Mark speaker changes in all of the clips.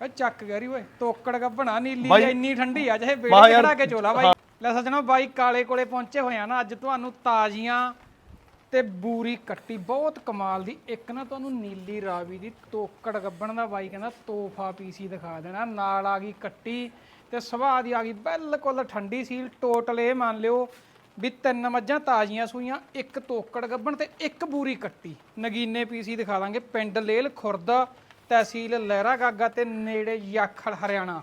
Speaker 1: ਓਏ ਚੱਕ ਗੈਰੀ ਓਏ ਤੋਕੜ ਗੱਬਣਾ ਨੀਲੀ
Speaker 2: ਬਾਈ-
Speaker 1: ਇੰਨੀ ਠੰਡੀ ਆ ਜਿਹੇ ਬੇੜੇ
Speaker 2: ਯਾਰ,
Speaker 1: ਚੜਾ ਕੇ ਚੋਲਾ ਬਾਈ। ਲੈ ਸੱਜਣੋ ਬਾਈ ਕਾਲੇ ਕੋਲੇ ਪਹੁੰਚੇ ਹੋਏ ਆ ਨਾ ਅੱਜ ਤੁਹਾਨੂੰ ਤਾਜ਼ੀਆਂ ਤੇ ਬੂਰੀ ਕੱਟੀ ਬਹੁਤ ਕਮਾਲ ਦੀ। ਇੱਕ ਨਾ ਤੁਹਾਨੂੰ ਨੀਲੀ ਰਾਵੀ ਦੀ ਤੋਕੜ ਗੱਬਣ ਦਾ ਬਾਈ ਕਹਿੰਦਾ ਤੋਹਫਾ ਪੀਸੀ ਦਿਖਾ ਦੇਣਾ। ਨਾਲ ਆ ਗਈ ਕੱਟੀ ਤੇ ਸੁਭਾਅ ਦੀ ਆ ਗਈ ਬਿਲਕੁਲ ਠੰਡੀ ਸੀਲ ਟੋਟਲ ਇਹ ਮੰਨ ਲਿਓ ਵੀ ਤਿੰਨ ਮੱਝਾਂ ਤਾਜ਼ੀਆਂ ਸੂਈਆਂ ਇੱਕ ਤੋਕੜ ਗੱਬਣ ਤੇ ਇੱਕ ਬੂਰੀ ਕੱਟੀ। ਨਗੀਨੇ ਪੀਸੀ ਦਿਖਾ ਦਾਂਗੇ ਪਿੰਡ ਲੇਲ ਖੁਰਦ ਤਹਿਸੀਲ ਲਹਿਰਾ ਗਾਗਾ ਤੇ ਨੇੜੇ ਯਾਖਲ ਹਰਿਆਣਾ।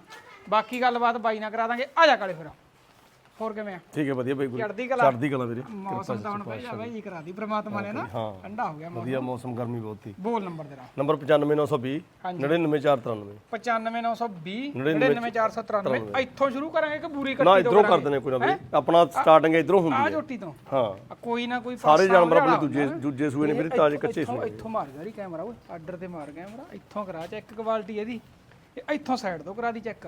Speaker 1: ਬਾਕੀ ਗੱਲਬਾਤ ਬਾਈ ਨਾਲ ਕਰਾ ਦਾਂਗੇ। ਆ ਜਾ ਕਾਲੇ ਫਿਰ ਹੋਰ ਕਿਵੇਂ ਆ?
Speaker 2: ਠੀਕ ਹੈ ਵਧੀਆ ਬਾਈ ਗੁਰੂ।
Speaker 1: ਚੜ੍ਹਦੀ ਕਲਾ?
Speaker 2: ਚੜ੍ਹਦੀ ਕਲਾ ਵੀਰੇ।
Speaker 1: ਮੌਸਮ ਤਾਂ ਹੁਣ ਆ ਬਾਈ ਕਰਾ ਦੀ ਪ੍ਰਮਾਤਮਾ ਨੇ ਨਾ।
Speaker 2: ਹਾਂ।
Speaker 1: ਠੰਡਾ ਹੋ ਗਿਆ ਮੌਸਮ
Speaker 2: ਵਧੀਆ ਮੌਸਮ। ਗਰਮੀ ਬਹੁਤ ਸੀ।
Speaker 1: ਬੋਲ ਨੰਬਰ ਤੇਰਾ।
Speaker 2: ਨੰਬਰ 95920
Speaker 1: ਹਾਂਜੀ।
Speaker 2: 99493
Speaker 1: 95920 99493 ਇੱਥੋਂ ਸ਼ੁਰੂ ਕਰਾਂਗੇ ਕਿ ਬੂਰੀ
Speaker 2: ਨਾ
Speaker 1: ਕੱਟੀ ਤੋਂ
Speaker 2: ਇਧਰੋਂ ਕਰਦੇ ਨੇ ਕੋਈ ਨਾ ਬਈ। ਆਪਣਾ ਸਟਾਰਟਿੰਗ ਇਧਰੋਂ
Speaker 1: ਆ
Speaker 2: ਹੁੰਦੀ ਹੈ।
Speaker 1: ਝੋਟੀ ਤੋਂ?
Speaker 2: ਹਾਂ।
Speaker 1: ਆ ਕੋਈ ਨਾ ਕੋਈ
Speaker 2: ਸਾਰੇ ਜਾਨਵਰ ਆਪਣੇ ਦੂਜੇ। ਦੂਜੇ ਸੂਏ ਨੇ ਵੀਰੇ
Speaker 1: ਇਹ
Speaker 2: ਤਾਜ਼ੇ ਕੱਚੇ
Speaker 1: ਇੱਥੋਂ ਇੱਥੋਂ ਮਾਰ ਗਾਰੀ ਕੈਮਰਾ ਓਏ। ਆਰਡਰ ਤੇ ਮਾਰ ਕੈਮਰਾ। ਇੱਥੋਂ ਕਰਾ ਚੈੱਕ ਕੁਆਲਿਟੀ ਇਹਦੀ। ਇਹ ਇੱਥੋਂ ਸਾਈਡ ਤੋਂ ਕਰਾ ਦੀ ਚੈੱਕ।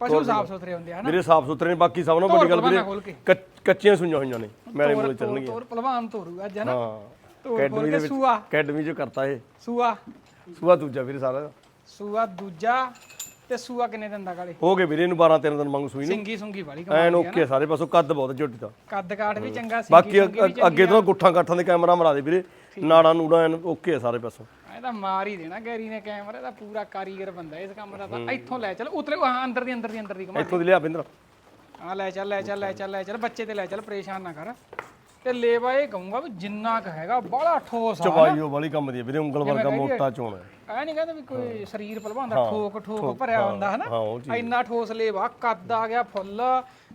Speaker 1: ਪਸ਼ੂ ਸਾਫ਼ ਸੁਥਰੇ ਹੁੰਦੇ ਆ ਨਾ
Speaker 2: ਵੀਰੇ ਸਾਫ਼ ਸੁਥਰੇ ਨੇ ਬਾਕੀ ਸਭ ਨਾਲੋਂ ਵੱਡੀ ਗੱਲ
Speaker 1: ਤੋਰ
Speaker 2: ਵੀਰੇ ਕੱਚੀਆਂ ਸੁਈਆਂ ਹੋਈਆਂ ਨੇ ਮੈਲੇ ਮੂਲੇ ਚੱਲਣਗੀਆਂ।
Speaker 1: ਤੋਰ ਪਹਿਲਵਾਨ ਤੋਰੂਗਾ ਜਨਾ
Speaker 2: ਹਾਂ।
Speaker 1: ਤੋਰ
Speaker 2: ਅਕੈਡਮੀ ਦੇ ਵਿੱਚ
Speaker 1: ਸੂਆ।
Speaker 2: ਅਕੈਡਮੀ ਚ ਕਰਤਾ ਇਹ।
Speaker 1: ਸੂਆ।
Speaker 2: ਸੂਆ ਦੂਜਾ ਵੀਰੇ ਸਾਰਾ।
Speaker 1: ਸੂਆ ਦੂਜਾ ਤੇ ਸੂਆ ਕਿੰਨੇ ਦਿਨ ਦਾ ਕਾਲੇ?
Speaker 2: ਹੋ ਗਏ ਵੀਰੇ ਇਹਨੂੰ 12 13 ਦਿਨ ਮੰਗ ਸੂਈ ਨੂੰ।
Speaker 1: ਸਿੰਗੀ ਸੁੰਗੀ ਵਾਲੀ
Speaker 2: ਐਨ ਓਕੇ ਸਾਰੇ ਪਾਸੋਂ ਕੱਦ ਬਹੁਤ ਝੋਟੀ ਦਾ।
Speaker 1: ਕੱਦ ਕਾਠ ਵੀ ਚੰਗਾ ਸੀ
Speaker 2: ਬਾਕੀ ਅੱਗ- ਤੋਂ ਗੁੱਠਾਂ ਗਾਠਾਂ ਦੇ ਕੈਮਰਾ ਮਰਾ ਦੇ ਵੀਰੇ। ਨਾੜਾ ਨੂੜਾ ਐਨ ਓਕੇ ਸਾਰੇ ਪਾਸੋਂ।
Speaker 1: ਇਹ ਤਾਂ ਮਾਰ ਹੀ ਦੇਣਾ ਗੈਰੀ ਨੇ ਕੈਮਰੇ ਦਾ ਪੂਰਾ ਕਾਰੀਗਰ ਬੰਦਾ ਇਸ ਕੰਮ ਦਾ ਤਾਂ ਇੱਥੋਂ ਲੈ ਚੱਲ ਉਤਲੇ ਹਾਂ ਅੰਦਰ ਦੀ ਅੰਦਰ ਦੀ ਅੰਦਰ ਦੀ ਕਮਾ
Speaker 2: ਇੱਥੋਂ ਦੀ। ਲਿਆ ਬਿੰਦਰ।
Speaker 1: ਆ ਲੈ ਚੱਲ ਲੈ ਚੱਲ ਲੈ ਚੱਲ ਲੈ ਚੱਲ ਬੱਚੇ ਤੇ ਲੈ ਚੱਲ ਪਰੇਸ਼ਾਨ ਨਾ ਕਰ। ਤੇ ਲੇਵਾ ਇਹ ਕਹੂੰਗਾ ਵੀ ਜਿੰਨਾ ਕ ਹੈਗਾ ਬੜਾ ਠੋਸ ਆ
Speaker 2: ਚਵਾਈ ਉਹ ਵਾਲੀ ਕੰਮ ਦੀ ਹੈ ਵੀਰੇ ਉਂਗਲ ਵਰਗਾ ਮੋਟਾ ਚੋਣ ਹੈ
Speaker 1: ਐ ਨਹੀਂ ਕਹਿੰਦਾ ਵੀ ਕੋਈ ਸਰੀਰ ਭਲਵਾਨ ਦਾ ਠੋਕ ਠੋਕ ਭਰਿਆ ਹੁੰਦਾ ਹਨਾ।
Speaker 2: ਹਾਂ
Speaker 1: ਇੰਨਾ ਠੋਸ ਲੇਵਾ ਕੱਦ ਆ ਗਿਆ ਫੁੱਲ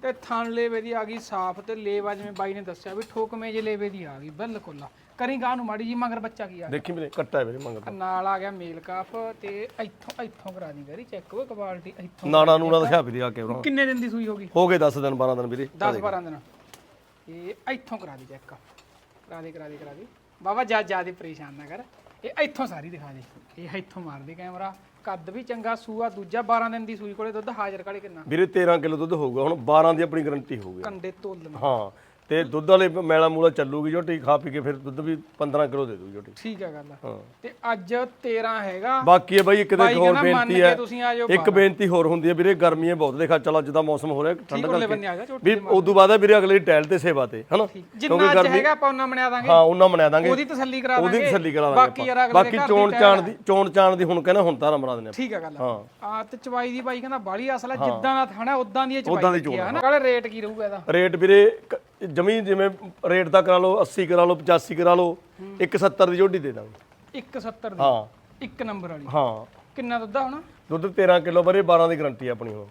Speaker 1: ਤੇ ਥਣ ਲੇਵੇ ਦੀ ਆ ਗਈ ਸਾਫ਼ ਤੇ ਲੇਵਾ ਜਿਵੇਂ ਬਾਈ ਨੇ ਦੱਸਿਆ ਵੀ ਠੋਕਵੇਂ ਜੇ ਲੇਵੇ ਦੀ ਆ ਗਈ ਬਿਲਕੁਲ। ਕਰੀ ਗਾਂ ਨੂੰ ਮਾੜੀ ਜੀ ਮਗਰ ਬੱਚਾ ਕੀ ਆ
Speaker 2: ਦੇਖੀ ਵੀਰੇ ਕੱਟਾ ਹੈ ਵੀਰੇ ਮੰਗਦਾ
Speaker 1: ਨਾਲ ਆ ਗਿਆ ਮੇਲ ਕਾਫ ਤੇ ਇੱਥੋਂ ਇੱਥੋਂ ਕਰਾ ਦੀ ਗਰੀ ਚੈੱਕ ਉਹ ਕੁਆਲਿਟੀ ਇੱਥੋਂ
Speaker 2: ਨਾੜਾ ਨੂੜਾ ਦਿਖਾ ਵੀਰੇ ਆ ਕੇ ਉਹਨਾਂ
Speaker 1: ਕਿੰਨੇ ਦਿਨ ਦੀ ਸੂਈ ਹੋਗੀ
Speaker 2: ਹੋ ਗਏ 10 ਦਿਨ 12 ਦਿਨ ਵੀਰੇ
Speaker 1: 10 12 ਦਿਨ। ਇਹ ਇੱਥੋਂ ਕਰਾ ਦੀ ਚੈੱਕ। ਕਰਾ ਦੇ ਕਰਾ ਦੇ ਕਰਾ ਦੇ। ਬਾਬਾ ਜਾ ਜ਼ਿਆਦਾ ਪਰੇਸ਼ਾਨ ਨਾ ਕਰ। ਇਹ ਇੱਥੋਂ ਸਾਰੀ ਦਿਖਾ ਦੇ। ਇਹ ਇੱਥੋਂ ਮਾਰ ਦੇ ਕੈਮਰਾ। ਕੱਦ ਵੀ ਚੰਗਾ ਸੂਆ ਦੂਜਾ 12 ਦਿਨ ਦੀ ਸੂਈ ਕੋਲੇ ਦੁੱਧ ਹਾਜ਼ਰ ਕਾਲੇ ਕਿੰਨਾ?
Speaker 2: ਵੀਰੇ 13 ਕਿਲੋ ਦੁੱਧ ਹੋਊਗਾ ਹੁਣ 12 ਦੀ ਆਪਣੀ ਗਾਰੰਟੀ ਹੋਊਗੀ।
Speaker 1: ਕੰਡੇ ਤੋਲਣ
Speaker 2: ਹਾਂ। ਤੇ ਦੁੱਧ ਵਾਲੇ ਮੈਲਾ ਮੂਲਾ ਚੱਲੂਗੀ ਝੋਟੀ ਖਾ ਪੀ ਕੇ ਫਿਰ ਦੁੱਧ ਵੀ 15 ਕਿਲੋ ਦੇ ਦੂਗੀ ਝੋਟੀ
Speaker 1: ਠੀਕ ਹੈ ਗੱਲ
Speaker 2: ਹਾਂ।
Speaker 1: ਤੇ ਅੱਜ 13 ਹੈਗਾ।
Speaker 2: ਬਾਕੀ ਹੈ ਬਾਈ ਇੱਕ ਦੇ ਹੋਰ
Speaker 1: ਕਹਿੰਦਾ
Speaker 2: ਬੇਨਤੀ ਹੈ। ਇੱਕ ਬੇਨਤੀ ਹੋਰ ਹੁੰਦੀ ਹੈ ਵੀਰੇ ਗਰਮੀਆਂ ਬਹੁਤ ਦੇਖਾ ਚਲਾ ਜਿੱਦਾਂ ਮੌਸਮ ਹੋ ਰਿਹਾ ਠੰਡ ਕਰਕੇ। ਵੀ ਉਦੋਂ ਬਾਅਦ ਹੈ ਵੀਰੇ ਅਗਲੇ ਟੈਲ ਤੇ ਸੇਵਾ ਤੇ ਹਨਾ?
Speaker 1: ਜਿੰਨਾ ਅੱਜ ਹੈਗਾ ਆਪਾਂ ਉਹਨਾਂ ਮਣਿਆ ਦਾਂਗੇ।
Speaker 2: ਹਾਂ ਉਹਨਾਂ ਮਨਾ ਦਾਂਗੇ।
Speaker 1: ਉਹਦੀ ਤਸੱਲੀ ਕਰਾ
Speaker 2: ਉਹਦੀ
Speaker 1: ਦਾਂਗੇ।
Speaker 2: ਤਸੱਲੀ ਕਰਾ
Speaker 1: ਬਾਕੀ
Speaker 2: ਦਾਂਗੇ
Speaker 1: ਯਾਰ
Speaker 2: ਆਪਾਂ।
Speaker 1: ਅਗਲੇ
Speaker 2: ਬਾਕੀ ਚੋਣ ਚਾਣ ਦੀ ਚੋਣ ਚਾਣ ਦੀ ਹੁਣ ਕਹਿੰਦਾ ਹੁਣ ਤਾਂ ਮਰਾ ਦਿੰਦੇ
Speaker 1: ਠੀਕ ਹੈ ਗੱਲ
Speaker 2: ਹਾਂ।
Speaker 1: ਆ ਤੇ ਚਵਾਈ ਦੀ ਬਾਈ ਕਹਿੰਦਾ ਬਾਲੀ ਅਸਲ ਹੈ। ਜਿੱਦਾਂ ਦਾ ਥਾਣਾ ਉਦਾਂ ਦੀ ਇਹ ਚਵਾਈ ਆ। ਹਨਾ? ਕਾਲੇ ਰੇਟ ਕੀ ਰਹੂਗਾ ਇਹਦਾ?
Speaker 2: ਰੇਟ ਵੀਰੇ ਜਮੀ ਜਿਵੇਂ ਰੇਟ ਦਾ ਕਰਾ ਲਓ 80 ਕਰਾ ਲਓ 85 ਕਰਾ ਲਓ 170 ਦੀ ਝੋਟੀ ਦੇ ਦਾਂਗੇ।
Speaker 1: 170 ਦੀ?
Speaker 2: ਹਾਂ।
Speaker 1: ਇੱਕ ਨੰਬਰ ਵਾਲੀ?
Speaker 2: ਹਾਂ।
Speaker 1: ਕਿੰਨਾ ਦੁੱਧ ਆ ਹੁਣ?
Speaker 2: ਦੁੱਧ 13 ਕਿਲੋ ਬਰੇ 12 ਦੀ ਗਾਰੰਟੀ ਆਪਣੀ ਹੁਣ।